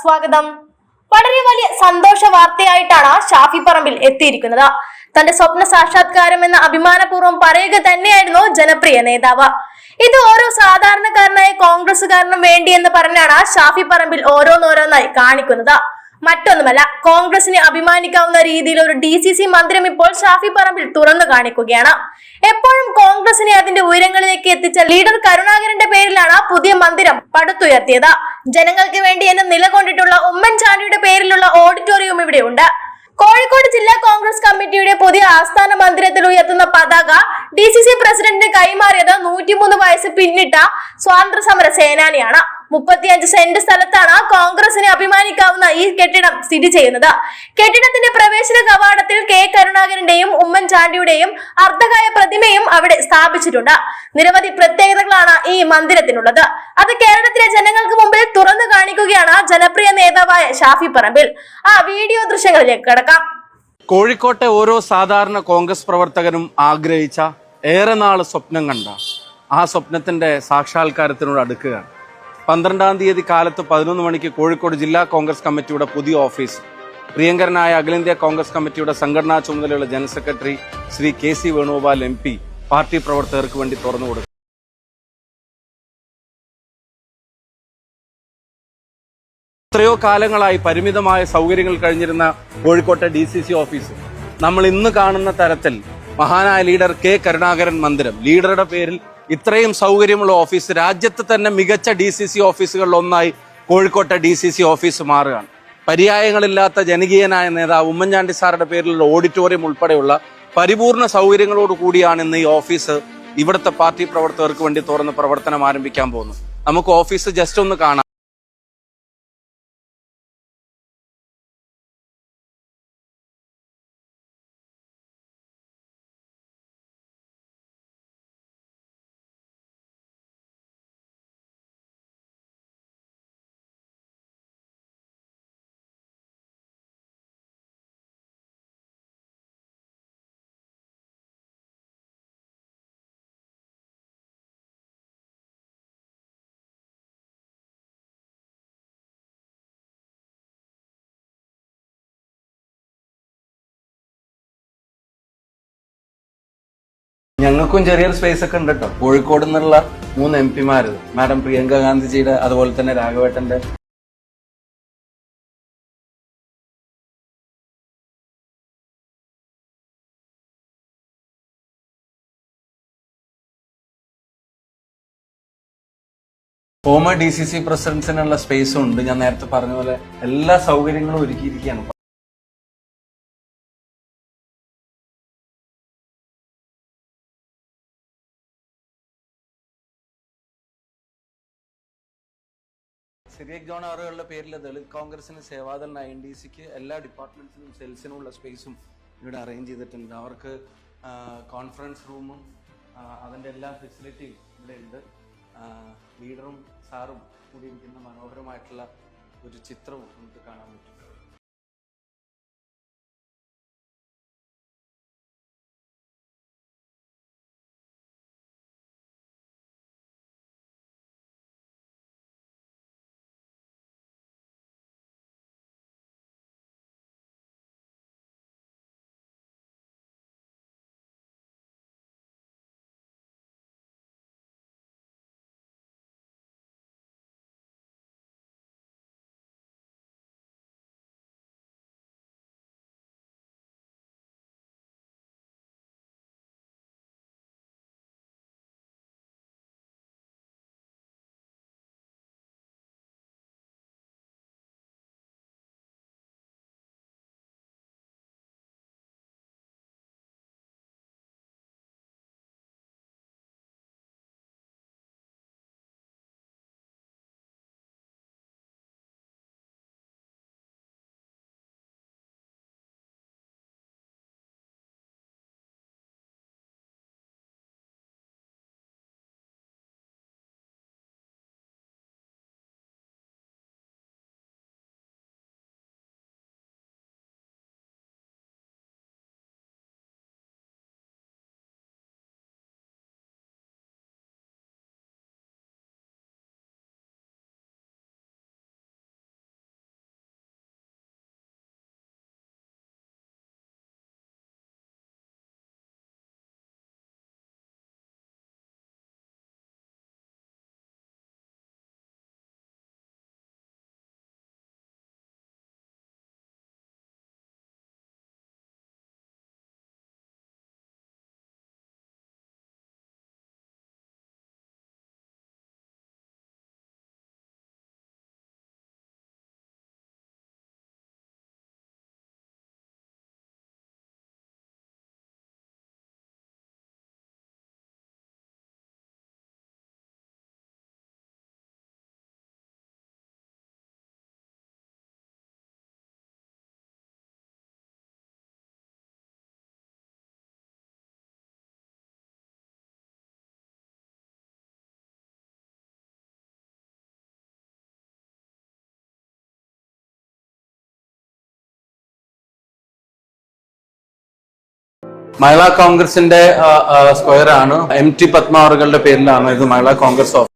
സ്വാഗതം. വളരെ വലിയ സന്തോഷ വാർത്തയായിട്ടാണ് ഷാഫി പറമ്പിൽ എത്തിയിരിക്കുന്നത്. തന്റെ സ്വപ്ന സാക്ഷാത്കാരം എന്ന അഭിമാനപൂർവം പറയുക തന്നെയായിരുന്നു ജനപ്രിയ നേതാവ്. ഇത് ഓരോ സാധാരണക്കാരനായ കോൺഗ്രസുകാരനും വേണ്ടി എന്ന് പറഞ്ഞാണ് ഷാഫി പറമ്പിൽ ഓരോന്നോരോന്നായി കാണിക്കുന്നത്. മറ്റൊന്നുമല്ല കോൺഗ്രസിനെ അഭിമാനിക്കാവുന്ന രീതിയിൽ ഒരു ഡി സി സി മന്ദിരം ഇപ്പോൾ ഷാഫി പറമ്പിൽ തുറന്നു കാണിക്കുകയാണ്. എപ്പോഴും കോൺഗ്രസിനെ അതിന്റെ ഉയരങ്ങളിലേക്ക് എത്തിച്ച ലീഡർ കരുണാകരന്റെ പേരിലാണ് പുതിയ മന്ദിരം പടുത്തുയർത്തിയത്. ജനങ്ങൾക്ക് വേണ്ടി എന്ന് നിലകൊണ്ടിട്ടുള്ള ഉമ്മൻചാണ്ടിയുടെ പേരിലുള്ള ഓഡിറ്റോറിയം ഇവിടെ ഉണ്ട് കോഴിക്കോട് ജില്ലാ കോൺഗ്രസ് കമ്മിറ്റിയുടെ പുതിയ ആസ്ഥാന മന്ദിരത്തിൽ ഉയർത്തുന്ന പതാക ഡി സി സി പ്രസിഡന്റിന് കൈമാറിയത് നൂറ്റിമൂന്ന് വയസ്സ് പിന്നിട്ട സ്വാതന്ത്ര്യ സമര സേനാനിയാണ്. മുപ്പത്തിയഞ്ച് സെന്റ് സ്ഥലത്താണ് കോൺഗ്രസിനെ അഭിമാനിക്കാവുന്ന ഈ കെട്ടിടം സ്ഥിതി ചെയ്യുന്നത്. കെട്ടിടത്തിന്റെ പ്രവേശന കവാടത്തിൽ കെ കരുണാകരന്റെയും ഉമ്മൻചാണ്ടിയുടെയും അർദ്ധകായ പ്രതിമയും അവിടെ സ്ഥാപിച്ചിട്ടുണ്ട്. നിരവധി പ്രത്യേകതകളാണ് ഈ മന്ദിരത്തിനുള്ളത്. അത് കേരളത്തിലെ ജനങ്ങൾക്ക് മുമ്പിൽ തുറന്നു കാണിക്കുകയാണ് ജനപ്രിയ നേതാവായ ഷാഫി പറമ്പിൽ. ആ വീഡിയോ ദൃശ്യങ്ങളിലേക്ക് കടക്കാം. കോഴിക്കോട്ടെ ഓരോ സാധാരണ കോൺഗ്രസ് പ്രവർത്തകനും ആഗ്രഹിച്ച ഏറെ നാൾ സ്വപ്നം കണ്ട ആ സ്വപ്നത്തിന്റെ സാക്ഷാത്കാരത്തിനോട് അടുക്കുകയാണ്. പന്ത്രണ്ടാം തീയതി കാലത്ത് പതിനൊന്ന് മണിക്ക് കോഴിക്കോട് ജില്ലാ കോൺഗ്രസ് കമ്മിറ്റിയുടെ പുതിയ ഓഫീസ്. പ്രിയങ്കരനായ അഖിലേന്ത്യാ കോൺഗ്രസ് കമ്മിറ്റിയുടെ സംഘടനാ ചുമതലയുള്ള general secretary Shri K C Venugopal M P party പ്രവർത്തകർക്ക് വേണ്ടി തുറന്നു കൊടുത്തു എത്രയോ കാലങ്ങളായി പരിമിതമായ സൗകര്യങ്ങൾ കഴിഞ്ഞിരുന്ന കോഴിക്കോട്ടെ ഡി സി സി ഓഫീസ്. നമ്മൾ ഇന്ന് കാണുന്ന തരത്തിൽ മഹാനായ ലീഡർ കെ കരുണാകരൻ മന്ദിരം. ലീഡറുടെ പേരിൽ ഇത്രയും സൗകര്യമുള്ള ഓഫീസ് രാജ്യത്ത് തന്നെ മികച്ച ഡി സി സി ഓഫീസുകളിലൊന്നായി കോഴിക്കോട്ടെ ഡി സി സി ഓഫീസ് മാറുകയാണ്. പര്യായങ്ങളില്ലാത്ത ജനകീയനായ നേതാവ് ഉമ്മൻചാണ്ടി സാറുടെ പേരിലുള്ള ഓഡിറ്റോറിയം ഉൾപ്പെടെയുള്ള പരിപൂർണ സൗകര്യങ്ങളോട് കൂടിയാണ് ഇന്ന് ഈ ഓഫീസ് ഇവിടുത്തെ പാർട്ടി പ്രവർത്തകർക്ക് വേണ്ടി തുറന്ന് പ്രവർത്തനം ആരംഭിക്കാൻ പോകുന്നത്. നമുക്ക് ഓഫീസ് ജസ്റ്റ് ഒന്ന് കാണാം. ഞങ്ങൾക്കും ചെറിയൊരു സ്പേസ് ഒക്കെ ഉണ്ട് കേട്ടോ കോഴിക്കോട് നിന്നുള്ള മൂന്ന് എം പിമാര് മാഡം പ്രിയങ്ക ഗാന്ധിജിയുടെ അതുപോലെ തന്നെ രാഘവേട്ടന്റെ. ഫോമർ ഡി സി സി പ്രസിഡൻസിനുള്ള സ്പേസും ഉണ്ട്. ഞാൻ നേരത്തെ പറഞ്ഞ പോലെ എല്ലാ സൗകര്യങ്ങളും ഒരുക്കിയിരിക്കുകയാണ്. സിറിയക് ജോൺ ആറുകളുടെ പേരിൽ ദളിത് കോൺഗ്രസിന് സേവാദൾ ഐ എൻ ഡി സിക്ക് എല്ലാ ഡിപ്പാർട്ട്മെന്റ്സിനും സെൽസിനും ഉള്ള സ്പേസും ഇവിടെ അറേഞ്ച് ചെയ്തിട്ടുണ്ട്. അവർക്ക് കോൺഫറൻസ് റൂമും അതിന്റെ എല്ലാ ഫെസിലിറ്റിയും ഇവിടെ ഉണ്ട്. ലീഡറും സാറും കൂടിയിരിക്കുന്ന മനോഹരമായിട്ടുള്ള ഒരു ചിത്രവും നമുക്ക് കാണാൻ പറ്റും. മഹിളാ കോൺഗ്രസിന്റെ സ്ക്വയർ ആണ് എം ടി പത്മാവറുകളുടെ പേരിലാണ് ഇത് മഹിളാ കോൺഗ്രസ് ഓഫീസ്.